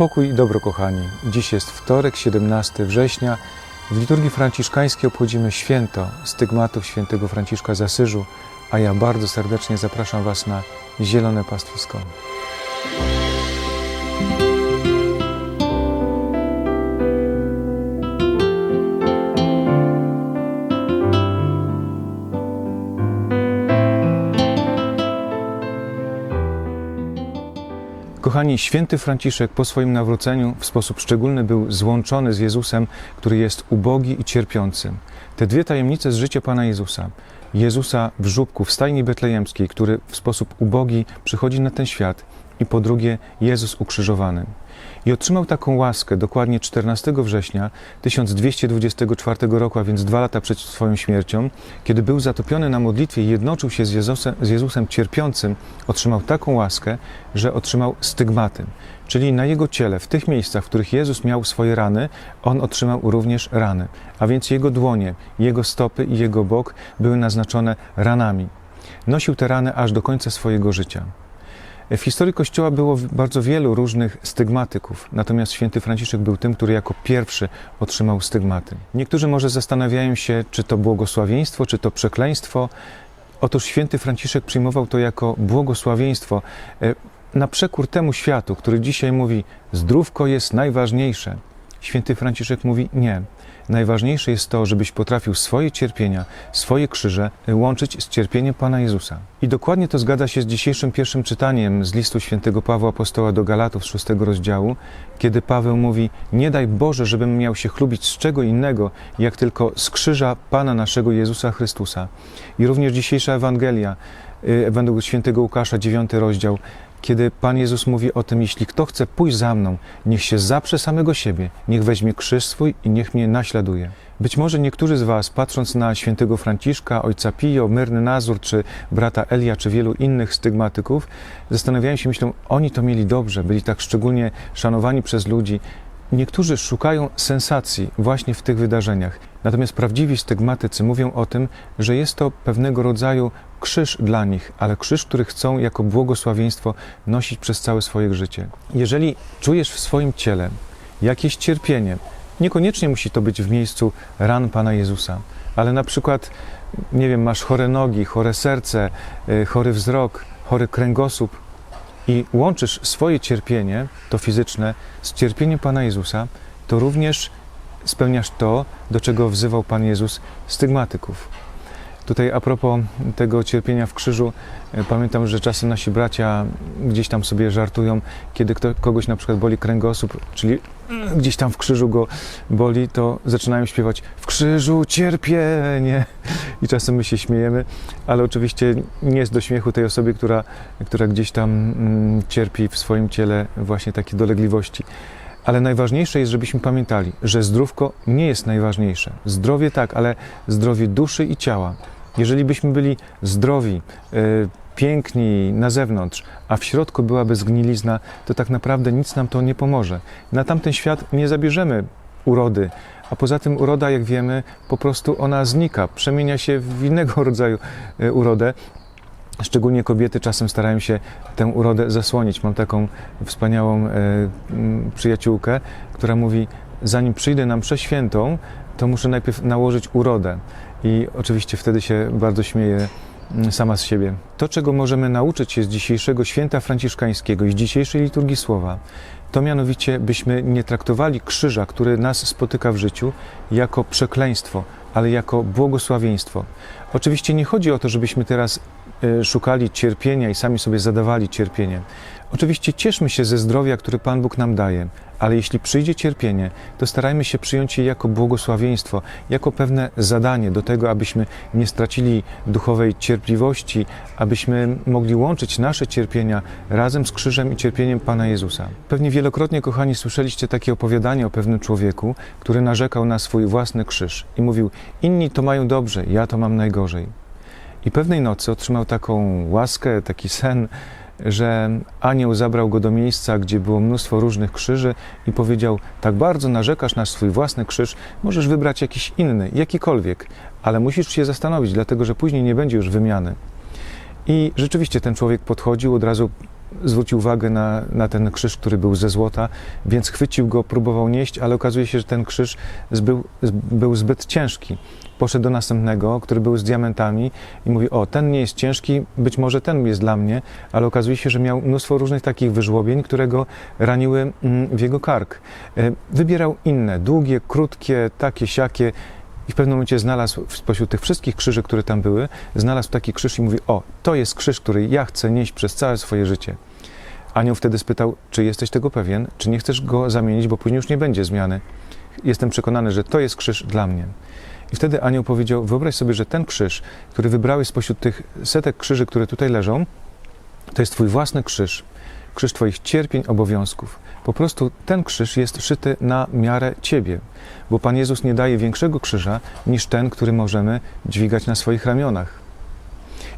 Pokój i dobro, kochani. Dziś jest wtorek, 17 września. W liturgii franciszkańskiej obchodzimy święto stygmatów świętego Franciszka z Asyżu, a ja bardzo serdecznie zapraszam Was na zielone pastwisko. Kochani, święty Franciszek po swoim nawróceniu w sposób szczególny był złączony z Jezusem, który jest ubogi i cierpiący. Te dwie tajemnice z życia Pana Jezusa. Jezusa w żubku w stajni betlejemskiej, który w sposób ubogi przychodzi na ten świat i po drugie Jezus ukrzyżowany. I otrzymał taką łaskę dokładnie 14 września 1224 roku, a więc dwa lata przed swoją śmiercią, kiedy był zatopiony na modlitwie i jednoczył się z Jezusem, z Jezusem cierpiącym, otrzymał taką łaskę, że otrzymał stygmaty. Czyli na jego ciele, w tych miejscach, w których Jezus miał swoje rany, on otrzymał również rany. A więc jego dłonie, jego stopy i jego bok były naznaczone ranami. Nosił te rany aż do końca swojego życia. W historii Kościoła było bardzo wielu różnych stygmatyków, natomiast święty Franciszek był tym, który jako pierwszy otrzymał stygmaty. Niektórzy może zastanawiają się, czy to błogosławieństwo, czy to przekleństwo. Otóż święty Franciszek przyjmował to jako błogosławieństwo e, na przekór temu światu, który dzisiaj mówi, zdrówko jest najważniejsze. Święty Franciszek mówi nie. Najważniejsze jest to, żebyś potrafił swoje cierpienia, swoje krzyże łączyć z cierpieniem Pana Jezusa. I dokładnie to zgadza się z dzisiejszym pierwszym czytaniem z listu świętego Pawła Apostoła do Galatów z szóstego rozdziału, kiedy Paweł mówi: Nie daj Boże, żebym miał się chlubić z czego innego, jak tylko z krzyża Pana naszego Jezusa Chrystusa. I również dzisiejsza Ewangelia, y, według świętego Łukasza, dziewiąty rozdział, kiedy Pan Jezus mówi o tym, jeśli kto chce pójść za mną, niech się zaprze samego siebie, niech weźmie krzyż swój i niech mnie naśladuje. Być może niektórzy z Was, patrząc na świętego Franciszka, ojca Pio, Myrny Nazur, czy brata Elia, czy wielu innych stygmatyków, zastanawiają się, myślą, oni to mieli dobrze, byli tak szczególnie szanowani przez ludzi. Niektórzy szukają sensacji właśnie w tych wydarzeniach. Natomiast prawdziwi stygmatycy mówią o tym, że jest to pewnego rodzaju krzyż dla nich, ale krzyż, który chcą jako błogosławieństwo nosić przez całe swoje życie. Jeżeli czujesz w swoim ciele jakieś cierpienie, niekoniecznie musi to być w miejscu ran Pana Jezusa, ale na przykład, nie wiem, masz chore nogi, chore serce, y, chory wzrok, chory kręgosłup i łączysz swoje cierpienie, to fizyczne, z cierpieniem Pana Jezusa, to również spełniasz to, do czego wzywał Pan Jezus stygmatyków. Tutaj a propos tego cierpienia w krzyżu, e, pamiętam, że czasem nasi bracia gdzieś tam sobie żartują, kiedy kto, kogoś na przykład boli kręgosłup, czyli gdzieś tam w krzyżu go boli, to zaczynają śpiewać w krzyżu cierpienie i czasem my się śmiejemy, ale oczywiście nie jest do śmiechu tej osoby, która, która gdzieś tam mm, cierpi w swoim ciele właśnie takie dolegliwości. Ale najważniejsze jest, żebyśmy pamiętali, że zdrówko nie jest najważniejsze. Zdrowie tak, ale zdrowie duszy i ciała. Jeżeli byśmy byli zdrowi, y, piękni na zewnątrz, a w środku byłaby zgnilizna, to tak naprawdę nic nam to nie pomoże. Na tamten świat nie zabierzemy urody, a poza tym uroda, jak wiemy, po prostu ona znika, przemienia się w innego rodzaju y, urodę. Szczególnie kobiety czasem starają się tę urodę zasłonić. Mam taką wspaniałą e, przyjaciółkę, która mówi: Zanim przyjdę na mszę świętą, to muszę najpierw nałożyć urodę. I oczywiście wtedy się bardzo śmieje sama z siebie. To, czego możemy nauczyć się z dzisiejszego święta franciszkańskiego i z dzisiejszej liturgii słowa, to mianowicie byśmy nie traktowali krzyża, który nas spotyka w życiu, jako przekleństwo, ale jako błogosławieństwo. Oczywiście nie chodzi o to, żebyśmy teraz y, szukali cierpienia i sami sobie zadawali cierpienie. Oczywiście cieszmy się ze zdrowia, które Pan Bóg nam daje, ale jeśli przyjdzie cierpienie, to starajmy się przyjąć je jako błogosławieństwo, jako pewne zadanie do tego, abyśmy nie stracili duchowej cierpliwości, abyśmy mogli łączyć nasze cierpienia razem z krzyżem i cierpieniem Pana Jezusa. Pewnie wielokrotnie, kochani, słyszeliście takie opowiadanie o pewnym człowieku, który narzekał na swój własny krzyż i mówił: Inni to mają dobrze, ja to mam najgorzej. I pewnej nocy otrzymał taką łaskę, taki sen, że anioł zabrał go do miejsca, gdzie było mnóstwo różnych krzyży i powiedział: Tak bardzo narzekasz na swój własny krzyż, możesz wybrać jakiś inny, jakikolwiek, ale musisz się zastanowić, dlatego że później nie będzie już wymiany. I rzeczywiście ten człowiek podchodził, od razu zwrócił uwagę na, na ten krzyż, który był ze złota, więc chwycił go, próbował nieść, ale okazuje się, że ten krzyż był, był zbyt ciężki. Poszedł do następnego, który był z diamentami i mówi: O, ten nie jest ciężki, być może ten jest dla mnie, ale okazuje się, że miał mnóstwo różnych takich wyżłobień, które go raniły mm, w jego kark. E, Wybierał inne, długie, krótkie, takie, siakie. I w pewnym momencie znalazł spośród tych wszystkich krzyży, które tam były, znalazł taki krzyż i mówi: O, to jest krzyż, który ja chcę nieść przez całe swoje życie. Anioł wtedy spytał: Czy jesteś tego pewien? Czy nie chcesz go zamienić, bo później już nie będzie zmiany? Jestem przekonany, że to jest krzyż dla mnie. I wtedy anioł powiedział: Wyobraź sobie, że ten krzyż, który wybrałeś spośród tych setek krzyży, które tutaj leżą, to jest Twój własny krzyż. Krzyż Twoich cierpień, obowiązków. Po prostu ten krzyż jest szyty na miarę Ciebie, bo Pan Jezus nie daje większego krzyża niż ten, który możemy dźwigać na swoich ramionach.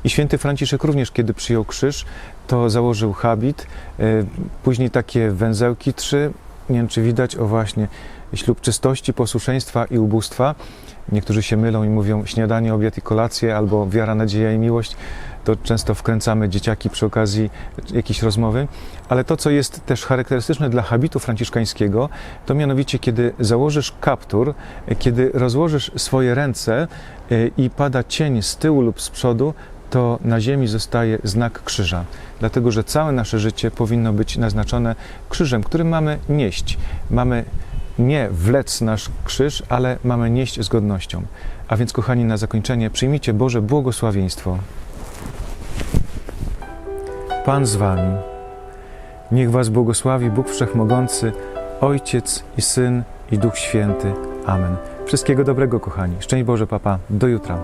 I święty Franciszek również, kiedy przyjął krzyż, to założył habit, e, później takie węzełki trzy, nie wiem czy widać, o właśnie, ślub czystości, posłuszeństwa i ubóstwa. Niektórzy się mylą i mówią śniadanie, obiad i kolację, albo wiara, nadzieja i miłość. To często wkręcamy dzieciaki przy okazji jakiejś rozmowy. Ale to, co jest też charakterystyczne dla habitu franciszkańskiego, to mianowicie, kiedy założysz kaptur, kiedy rozłożysz swoje ręce e, i pada cień z tyłu lub z przodu, to na ziemi zostaje znak krzyża. Dlatego, że całe nasze życie powinno być naznaczone krzyżem, który mamy nieść. Mamy nie wlec nasz krzyż, ale mamy nieść z godnością. A więc, kochani, na zakończenie przyjmijcie Boże błogosławieństwo. Pan z Wami. Niech Was błogosławi Bóg Wszechmogący, Ojciec i Syn i Duch Święty. Amen. Wszystkiego dobrego, kochani. Szczęść Boże, papa. Do jutra.